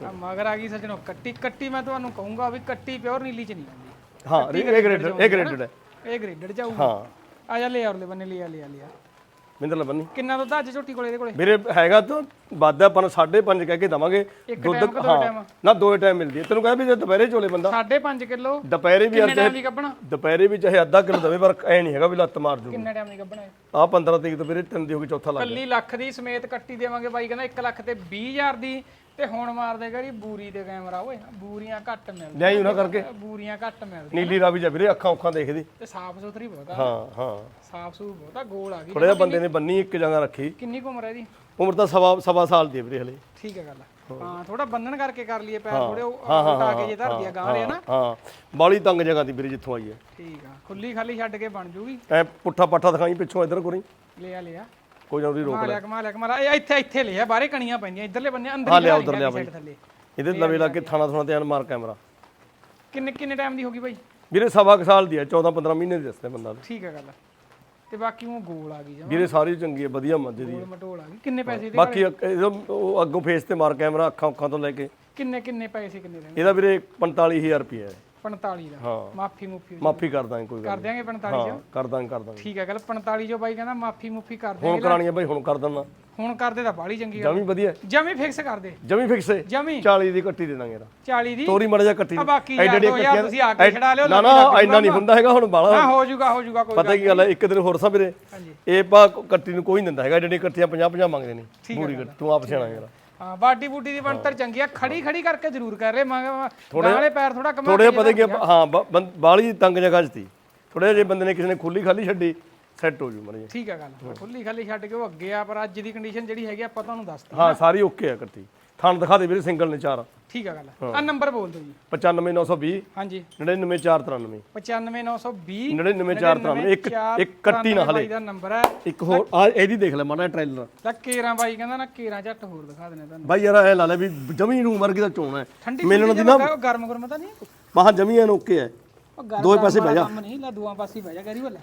Speaker 1: ਆ। ਮਗਰ ਆ ਗਈ ਸੱਜਣੋ ਕੱਟੀ ਕੱਟੀ ਮੈਂ ਤੁਹਾਨੂੰ ਕਹੂੰਗਾ ਵੀ ਕੱਟੀ ਪਿਓਰ ਨੀਲੀ ਚ ਨਹੀਂ ਆਉਂਦੀ।
Speaker 2: ਹਾਂ ਇਹ ਗ੍ਰੇਡਡ ਇਹ ਗ੍ਰੇਡਡ ਹੈ।
Speaker 1: ਇਹ ਗ੍ਰੇਡਡ ਜਾਊਗੀ।
Speaker 2: ਹਾਂ।
Speaker 1: ਆ ਜਾ ਲੈ ਆ ਉਰਲੇ ਬੰਨੇ ਲਿਆ ਲਿਆ ਲਿਆ
Speaker 2: ਮਿੰਦਰ ਲਬਨੀ
Speaker 1: ਕਿੰਨਾ ਦੁੱਧ ਅੱਜ ਝੋਟੀ ਕੋਲੇ ਇਹਦੇ ਕੋਲੇ?
Speaker 2: ਮੇਰੇ ਹੈਗਾ ਤਾਂ ਵੱਧ ਆਪਾਂ ਨੂੰ 5.5 ਕਹਿ ਕੇ ਦਵਾਂਗੇ।
Speaker 1: ਇੱਕ ਟਾਈਮ ਕਿ ਦੋ ਟਾਈਮ
Speaker 2: ਨਾ ਦੋ ਟਾਈਮ ਮਿਲਦੀ ਹੈ। ਤੈਨੂੰ ਕਹਿੰਦਾ ਵੀ ਜੇ ਦੁਪਹਿਰੇ ਚੋਲੇ ਬੰਦਾ।
Speaker 1: 5.5 ਕਿਲੋ?
Speaker 2: ਦੁਪਹਿਰੇ ਵੀ
Speaker 1: ਕਿੰਨੇ ਟਾਈਮ ਦੀ ਗੱਬਣਾ
Speaker 2: ਦੁਪਹਿਰੇ ਵੀ ਚਾਹੇ ਅੱਧਾ ਕਿਲੋ ਦਵੇ ਪਰ ਐ ਨਹੀਂ ਹੈਗਾ ਵੀ ਲੱਤ ਮਾਰ ਜੂ
Speaker 1: ਕਿੰਨੇ ਟਾਈਮ ਦੀ ਹੈ
Speaker 2: ਆ 15 ਤਰੀਕ ਤੋਂ ਵੀਰੇ ਤਿੰਨ ਦੀ ਹੋ ਗਈ ਚੌਥਾ ਲੱਗ
Speaker 1: ਕੱਲੀ ਲੱਖ ਦੀ ਸਮੇਤ ਕੱਟੀ ਦੇਵਾਂਗੇ ਬਾਈ ਕਹਿੰਦਾ 1 ਲੱਖ ਤੇ 20000 ਦੀ। ਤੇ ਹੁਣ ਮਾਰ ਦੇਗਾ ਜੀ ਬੂਰੀ ਤੇ ਕੈਮਰਾ ਓਏ ਬੂਰੀਆਂ ਘੱਟ ਮਿਲਦੀਆਂ
Speaker 2: ਲਿਆਈ ਉਹਨਾਂ ਕਰਕੇ।
Speaker 1: ਬੂਰੀਆਂ ਘੱਟ ਮਿਲਦੀਆਂ।
Speaker 2: ਨੀਲੀ ਰਾਵੀ ਜਾ ਵੀਰੇ ਅੱਖਾਂ ਅੱਖਾਂ ਦੇਖਦੀ।
Speaker 1: ਤੇ ਸਾਫ਼ ਸੁਥਰੀ ਬਹੁਤ। ਆ
Speaker 2: ਹਾਂ ਹਾਂ।
Speaker 1: ਸਾਫ਼ ਸੂਫ ਬਹੁਤ ਆ ਗੋਲ ਆ ਗਈ।
Speaker 2: ਥੋੜਾ ਜਿਹਾ ਬੰਦੇ ਨੇ ਬੰਨੀ ਇੱਕ ਜਗ੍ਹਾ ਰੱਖੀ।
Speaker 1: ਕਿੰਨੀ ਕੁ ਉਮਰ ਹੈ ਇਹਦੀ?
Speaker 2: ਉਮਰ ਤਾਂ ਸਵਾ ਸਵਾ ਸਾਲ ਦੀ ਹੈ ਵੀਰੇ ਹਲੇ।
Speaker 1: ਠੀਕ ਹੈ ਗੱਲ ਹਾਂ। ਥੋੜਾ ਬੰਨਣ ਕਰਕੇ ਕਰ ਲਈਏ ਪੈਰ ਥੋੜੇ ਉਲਟਾ ਕੇ ਜੇ ਧਰਦੀ ਆ ਗਾਂ ਦੇ ਨਾ
Speaker 2: ਹਾਂ। ਬਾਲੀ ਤੰਗ ਜਗ੍ਹਾ ਦੀ ਵੀਰੇ ਜਿੱਥੋਂ ਆਈ ਹੈ।
Speaker 1: ਠੀਕ ਆ। ਖੁੱਲੀ ਖਾਲੀ ਛੱਡ ਕੇ ਬਣ ਜੂਗੀ।
Speaker 2: ਐ ਪੁੱਠਾ ਪਾਠਾ ਦਿਖਾਈ ਪਿੱਛੋਂ ਇੱਧਰ ਕੋਰੀ।
Speaker 1: ਲਿਆ ਲਿਆ।
Speaker 2: ਕੋਈ ਨਾ ਉਹਦੀ ਰੋਕ
Speaker 1: ਲਿਆ ਕਮਾ ਲਿਆ ਕਮਾ ਇਹ ਇੱਥੇ ਇੱਥੇ ਲਿਆ ਬਾਹਰੇ ਕਣੀਆਂ ਪੈਂਦੀਆਂ ਇਧਰਲੇ ਬੰਨੇ ਅੰਦਰ
Speaker 2: ਹਾਂ ਲਿਆ ਉਧਰ ਲਿਆ ਬਾਈ। ਇਹਦੇ ਲਵੇ ਲਾ ਕੇ ਥਾਣਾ ਥਾਣਾ ਧਿਆਨ ਮਾਰ ਕੈਮਰਾ।
Speaker 1: ਕਿੰਨੇ ਕਿੰਨੇ ਟਾਈਮ ਦੀ ਹੋਗੀ ਬਾਈ?
Speaker 2: ਵੀਰੇ ਸਵਾ ਸਾਲ ਦੀ ਹੈ 14 15 ਮਹੀਨੇ ਦੀ ਦੱਸਦੇ ਬੰਦਾ।
Speaker 1: ਠੀਕ ਹੈ ਗੱਲ ਤੇ ਬਾਕੀ ਉਹ ਗੋਲ ਆ ਗਈ ਜਮਾ।
Speaker 2: ਵੀਰੇ ਸਾਰੀ ਚੰਗੀ ਹੈ ਵਧੀਆ ਮੱਝ ਦੀ।
Speaker 1: ਗੋਲ ਮਟੋਲ ਆ ਗਈ। ਕਿੰਨੇ ਪੈਸੇ ਦੇ
Speaker 2: ਬਾਕੀ ਅੱਗੋਂ ਫੇਸ ਤੇ ਮਾਰ ਕੈਮਰਾ ਅੱਖਾਂ ਅੱਖਾਂ ਤੋਂ ਲੈ ਕੇ।
Speaker 1: ਕਿੰਨੇ ਕਿੰਨੇ ਪੈਸੇ ਕਿੰਨੇ ਦੇ
Speaker 2: ਇਹਦਾ ਵੀਰੇ 45000 ਰੁਪਏ ਹੈ।
Speaker 1: 45 ਦਾ।
Speaker 2: ਹਾਂ।
Speaker 1: ਮਾਫੀ ਮੁਫੀ
Speaker 2: ਮਾਫੀ ਕਰ ਦਾਂਗੇ ਕੋਈ ਗੱਲ
Speaker 1: ਕਰ ਦਿਆਂਗੇ 45
Speaker 2: ਹਾਂ ਕਰ ਦਾਂਗੇ ਕਰ ਦਾਂਗੇ।
Speaker 1: ਠੀਕ ਹੈ ਗੱਲ 45 ਜੋ ਬਾਈ ਕਹਿੰਦਾ ਮਾਫੀ ਮੁਫੀ ਕਰ ਦੇ
Speaker 2: ਹੁਣ ਕਰਾਣੀ ਬਾਈ ਹੁਣ ਕਰ ਦਿੰਦਾ।
Speaker 1: ਹੁਣ ਕਰਦੇ ਤਾਂ ਬਾਲੀ ਚੰਗੀ ਗੱਲ।
Speaker 2: ਜਮੀ ਵਧੀਆ।
Speaker 1: ਜਮੀ ਫਿਕਸ ਕਰ ਦੇ।
Speaker 2: ਜਮੀ ਫਿਕਸ ਹੈ
Speaker 1: ਜਮੀ।
Speaker 2: 40 ਦੀ ਕੱਟੀ ਦੇ ਦਾਂਗੇ ਇਹਦਾ।
Speaker 1: 40 ਦੀ?
Speaker 2: ਤੋਰੀ ਮੜ ਜਾ ਕੱਟੀ
Speaker 1: ਆ ਬਾਕੀ ਯਾਰ ਦੋ ਯਾਰ ਤੁਸੀਂ ਆ ਕੇ ਛਡਾ ਲਿਓ
Speaker 2: ਨਾ ਨਾ ਇੰਨਾ ਨਹੀਂ ਹੁੰਦਾ ਹੈਗਾ ਹੁਣ ਬਾਲਾ
Speaker 1: ਹਾਂ ਹੋ ਜਾਊਗਾ ਹੋ ਜਾਊਗਾ ਕੋਈ
Speaker 2: ਪਤਾ ਕੀ ਗੱਲ ਹੈ ਇੱਕ ਦਿਨ ਹੋਰ ਸਾ ਵੀਰੇ।
Speaker 1: ਹਾਂਜੀ।
Speaker 2: ਇਹ ਪਾ ਕੱਟੀ ਨੂੰ ਕੋਈ ਨਹੀਂ ਦਿੰਦਾ ਹੈਗਾ ਜਿਹੜੀ ਕੱਟੀਆਂ 50 50 ਮੰਗਦੇ ਨੇ। ਪੂਰੀ ਕੱਟੀ ਤੂੰ ਆਪ ਸਿਆਣਾ ਯਾਰ
Speaker 1: ਹਾਂ ਬਾਡੀ ਬੂਟੀ ਦੀ ਬਣਤਰ ਚੰਗੀ ਆ ਖੜੀ ਖੜੀ ਕਰਕੇ ਜ਼ਰੂਰ ਕਰ ਰਹੇ ਮੰਗ ਵਾਲੇ ਪੈਰ ਥੋੜਾ ਕਮਾ
Speaker 2: ਥੋੜੇ ਪਤਾ ਕੀ ਆ, ਹਾਂ ਬ- ਬੰ- ਬਾਹਲੀ ਤੰਗ ਜਗ੍ਹਾ 'ਚ ਤੀ ਥੋੜੇ ਜੇ ਬੰਦੇ ਨੇ ਕਿਸੇ ਨੇ ਖੁੱਲੀ ਖਾਲੀ ਛੱਡੀ ਸੈੱਟ ਹੋ ਜੂ ਮੜੀ
Speaker 1: ਠੀਕ ਆ ਗੱਲ ਖੁੱਲੀ ਖਾਲੀ ਛੱਡ ਕੇ ਉਹ ਅੱਗੇ ਆ ਪਰ ਅੱਜ ਦੀ ਕੰਡੀਸ਼ਨ ਜਿਹੜੀ ਹੈਗੀ ਆਪਾਂ ਤੁਹਾਨੂੰ ਦੱਸਦੇ
Speaker 2: ਹਾਂ ਸਾਰੀ ਓਕੇ ਆ ਕੱਟੀ ਥਣ ਦਿਖਾ ਦੇ ਵੀਰੇ ਸਿੰਗਲ ਨੇ ਚਾਰ।
Speaker 1: ਠੀਕ ਆ ਗੱਲ ਆ। ਨੰਬਰ ਬੋਲ ਦਿਓ ਜੀ।
Speaker 2: 95920
Speaker 1: ਹਾਂਜੀ।
Speaker 2: 99493
Speaker 1: 95920
Speaker 2: 99493 ਇੱਕ ਇੱਕ ਕੱਟੀ ਨਾ ਹਲੇ।
Speaker 1: ਦਾ ਨੰਬਰ ਹੈ
Speaker 2: ਇੱਕ ਹੋਰ ਆ ਇਹਦੀ ਦੇਖ ਲੈ ਮਾੜਾ ਟ੍ਰੇਲਰ
Speaker 1: ਤਾਂ ਕੇਰਾਂ ਬਾਈ ਕਹਿੰਦਾ ਨਾ ਕੇਰਾਂ ਝੱਟ ਹੋਰ ਦਿਖਾ ਦੇਣੇ ਤੁਹਾਨੂੰ।
Speaker 2: ਬਾਈ ਯਾਰ ਇਹ ਲਾ ਲੈ ਵੀ ਜਮੀ ਨੂੰ ਮਰਗੀ ਦਾ ਚੋਣਾ ਹੈ। ਮਿਲਣ ਦੀ ਨਾ
Speaker 1: ਗਰਮ ਗਰਮ ਤਾਂ ਨਹੀਂ।
Speaker 2: ਮਹਾ ਜਮੀ ਐਨ ਓਕੇ ਹੈ। ਦੋਵੇਂ ਪਾਸੇ
Speaker 1: ਵਾਲਾ
Speaker 2: ਬਹਿ ਜਾ।
Speaker 1: ਨਹੀਂ ਲੈ ਦੂਆਂ ਪਾਸੇ ਬਹਿ ਜਾ ਕਰੀ ਬੱਲੇ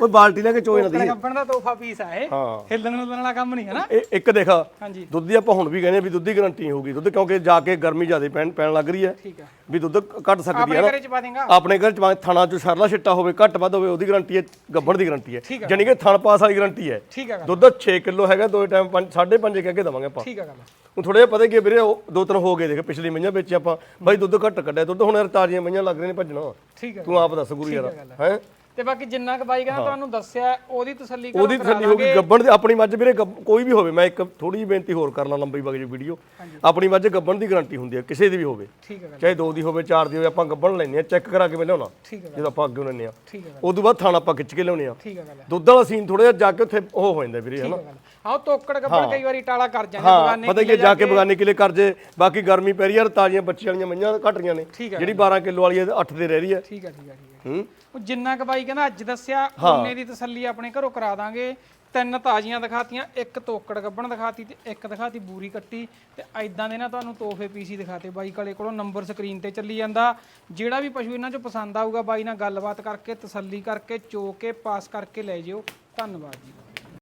Speaker 2: ਓਏ ਬਾਲਟੀ ਲੈ ਕੇ ਚੋਏ ਨਾ ਦੀ
Speaker 1: ਕੱਪਣ ਦਾ ਤੋਹਫਾ ਪੀਸ ਆ ਇਹ।
Speaker 2: ਹਾਂ।
Speaker 1: ਹਿੱਲਣ ਹੁੱਲਣ ਵਾਲਾ ਕੰਮ ਨਹੀਂ ਹੈ ਨਾ?
Speaker 2: ਇਹ ਇੱਕ ਦੇਖਾ
Speaker 1: ਹਾਂਜੀ।
Speaker 2: ਦੁੱਧ ਦੀ ਆਪਾਂ ਹੁਣ ਵੀ ਕਹਿੰਦੇ ਆ ਵੀ ਦੁੱਧ ਦੀ ਗਾਰੰਟੀ ਹੋਊਗੀ। ਦੁੱਧ ਕਿਉਂਕਿ ਜਾ ਕੇ ਗਰਮੀ ਜ਼ਿਆਦਾ ਪੈਣ ਪੈਣ ਲੱਗ ਰਹੀ ਹੈ।
Speaker 1: ਠੀਕ ਆ।
Speaker 2: ਵੀ ਦੁੱਧ ਘਟ ਸਕਦੀ ਹੈ
Speaker 1: ਆਪਣੇ
Speaker 2: ਨਾ।
Speaker 1: ਘਰੇ ਚ ਪਾ ਦੇਂਗਾ?
Speaker 2: ਆਪਣੇ ਘਰ ਚ ਭਾਵੇਂ ਥਣਾ ਚ ਸਰਲਾ ਛਿੱਟਾ ਹੋਵੇ ਘੱਟ ਵੱਧ ਹੋਵੇ ਉਹਦੀ ਗਾਰੰਟੀ ਹੈ ਗੱਬੜ ਦੀ ਗਾਰੰਟੀ ਹੈ। ਜਾਨੀ ਕਿ ਥਣ ਪਾਸ ਵਾਲੀ ਗਾਰੰਟੀ ਹੈ।
Speaker 1: ਠੀਕ ਆ ਗੱਲ।
Speaker 2: ਦੁੱਧ 6 ਕਿਲੋ ਹੈਗਾ ਦੋ ਟਾਈਮ 5 5.5 ਕਹਿ ਕੇ ਦਵਾਂਗੇ ਆਪਾਂ।
Speaker 1: ਠੀਕ ਆ ਗੱਲ।
Speaker 2: ਹੁਣ ਥੋੜੇ ਜਿਹਾ ਪਤਾ ਕੀ ਹੈ ਵੀਰੇ ਉਹ ਦੋ ਤਿੰਨ ਹੋ ਗਏ ਦੇਖ ਪਿਛਲੀ ਮਈਆਂ ਵਿੱਚ ਆਪਾਂ ਬਾਈ ਦੁੱਧ ਘੱਟ ਕੱਢਿਆ ਦੁੱਧ ਹੁਣ ਯਾਰ ਤਾਜ਼ੀਆਂ ਮਈਆਂ ਲੱਗ ਰਹੀਆਂ ਨੇ ਭੱਜਣਾ।
Speaker 1: ਠੀਕ
Speaker 2: ਤੂੰ ਆਪ ਦੱਸ ਗੁਰੂ ਯਾਰ ਹੈ
Speaker 1: ਤੇ ਬਾਕੀ ਜਿੰਨਾ ਕੁ ਬਾਈ ਕਹਿੰਦਾ ਤੁਹਾਨੂੰ ਦੱਸਿਆ ਉਹਦੀ ਤਸੱਲੀ ਕਰੋ
Speaker 2: ਉਹਦੀ ਤਸੱਲੀ ਹੋ ਗਈ ਗੱਬਣ ਦੀ ਆਪਣੀ ਮੱਝ ਵੀਰੇ ਗੱਬ- ਕੋਈ ਵੀ ਹੋਵੇ ਮੈਂ ਇੱਕ ਥੋੜੀ ਜਿਹੀ ਬੇਨਤੀ ਹੋਰ ਕਰਨਾ ਲੰਬੀ ਵਗ ਵੀਡੀਓ। ਆਪਣੀ ਮੱਝ ਗੱਬਣ ਦੀ ਗਾਰੰਟੀ ਹੁੰਦੀ ਹੈ ਕਿਸੇ ਦੀ ਵੀ ਹੋਵੇ।
Speaker 1: ਠੀਕ ਆ ਗੱਲ
Speaker 2: ਚਾਹੇ ਦੋ ਦੀ ਹੋਵੇ ਚਾਰ ਦੀ ਹੋਵੇ ਆਪਾਂ ਗੱਬਣ ਲੈਂਦੇ ਆ ਚੈੱਕ ਕਰਾ ਕੇ ਮੈਂ ਲਿਆਉਣਾ
Speaker 1: ਠੀਕ ਆ ਗੱਲ
Speaker 2: ਜਦੋਂ ਆਪਾਂ ਅੱਗੇ ਲੈਂਦੇ ਆ
Speaker 1: ਠੀਕ ਗੱਲ
Speaker 2: ਉਦੋਂ ਬਾਅਦ ਥਾਣਾ ਆਪਾਂ ਖਿੱਚ ਕੇ ਲਿਆਉਣੇ ਆ
Speaker 1: ਠੀਕ ਆ ਗੱਲ
Speaker 2: ਦੁੱਧ ਵਾਲਾ ਸੀਨ ਥੋੜਾ ਜਿਹਾ ਜਾ ਕੇ ਉੱਥੇ ਉਹ ਹੋ ਜਾਂਦਾ ਵੀਰੇ ਹਨਾ?
Speaker 1: ਆਹ ਤੋਕੜ ਗੱਬੜ ਕਈ ਵਾਰੀ ਟਾਲਾ ਕਰ ਜਾਂਦੇ
Speaker 2: ਹਾਂ
Speaker 1: ਬਗਾਨੇ
Speaker 2: ਪਤਾ ਕੀ ਹੈ, ਜਾ ਕੇ ਬਗਾਨੇ ਕਿਲੇ ਕਰ ਜੇ। ਬਾਕੀ ਗਰਮੀ ਪੈ ਰਹੀ ਯਾਰ ਤਾਜ਼ੀਆਂ ਬੱਚੀ ਵਾਲੀਆਂ ਮਈਆਂ ਘਟ ਰਹੀਆਂ ਨੇ।
Speaker 1: ਠੀਕ ਹੈ
Speaker 2: ਜਿਹੜੀ 12 ਕਿਲੋ ਵਾਲੀ ਹੈ 8 ਤੇ ਰਹਿ ਰਹੀ ਹੈ
Speaker 1: ਠੀਕ ਆ ਠੀਕ ਆ ਠੀਕ ਆ।
Speaker 2: ਹੂੰ।
Speaker 1: ਉਹ ਜਿੰਨਾ ਕੁ ਬਾਈ ਕਹਿੰਦਾ ਅੱਜ ਦੱਸਿਆ ਉਹਨੇ ਦੀ ਤਸੱਲੀ ਆਪਣੇ ਘਰੋਂ ਕਰਾ ਦਾਂਗੇ। ਤਿੰਨ ਤਾਜ਼ੀਆਂ ਦਿਖਾਤੀਆਂ ਇੱਕ ਤੋਕੜ ਗੱਬਣ ਦਿਖਾਤੀ ਤੇ ਇੱਕ ਦਿਖਾਤੀ ਬੂਰੀ ਕੱਟੀ ਤੇ ਐਦਾਂ ਦੇ ਨਾ ਤੁਹਾਨੂੰ ਤੋਹਫੇ ਪੀਸੀ ਦਿਖਾਤੇ। ਬਾਈ ਕਾਲੇ ਕੋਲੋਂ ਨੰਬਰ ਸਕਰੀਨ ਤੇ ਚੱਲੀ ਜਾਂਦਾ। ਜਿਹੜਾ ਵੀ ਪਸ਼ੂ ਇਹਨਾਂ ਚੋਂ ਪਸੰਦ ਆਊਗਾ ਬਾਈ ਨਾਲ ਗੱਲਬਾਤ ਕਰਕੇ ਤਸੱਲੀ ਕਰਕੇ ਚੋ ਕੇ ਪਾਸ ਕਰਕੇ ਲੈ ਜਿਓ। ਧੰਨਵਾਦ ਜੀ।